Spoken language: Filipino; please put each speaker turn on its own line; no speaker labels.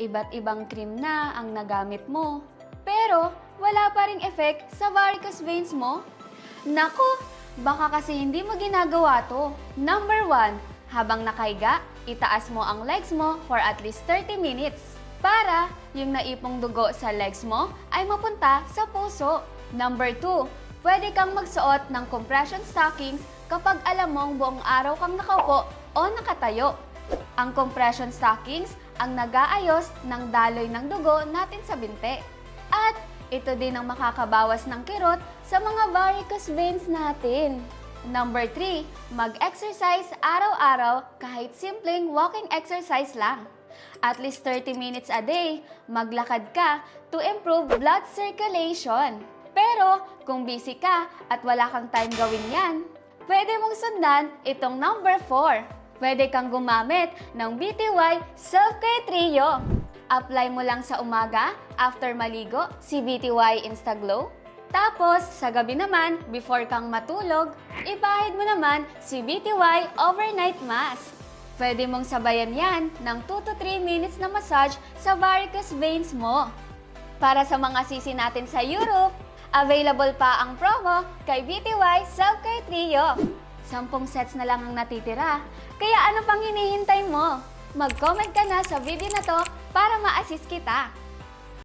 iba't ibang cream na ang nagamit mo. Pero wala pa ring effect sa varicose veins mo? Naku, baka kasi hindi mo ginagawa to. Number 1, habang nakaiga, itaas mo ang legs mo for at least 30 minutes para yung naipong dugo sa legs mo ay mapunta sa puso. Number 2, pwede kang magsuot ng compression stockings kapag alam mong buong araw kang nakaupo o nakatayo. Ang compression stockings ang nag-aayos ng daloy ng dugo natin sa binte. At ito din ang makakabawas ng kirot sa mga varicose veins natin. Number 3, mag-exercise araw-araw kahit simpleng walking exercise lang. At least 30 minutes a day, maglakad ka to improve blood circulation. Pero kung busy ka at wala kang time gawin yan, pwede mong sundan itong number 4. Pwede kang gumamit ng BTY Self-Care Trio. Apply mo lang sa umaga, after maligo, si BTY Instaglow. Tapos, sa gabi naman, before kang matulog, ipahid mo naman si BTY Overnight Mask. Pwede mong sabayan yan ng 2 to 3 minutes na massage sa varicose veins mo. Para sa mga sisi natin sa Europe, available pa ang promo kay BTY Self-Care Trio. Sampung sets na lang ang natitira, kaya ano pang hinihintay mo? Mag-comment ka na sa video na to para ma-assist kita.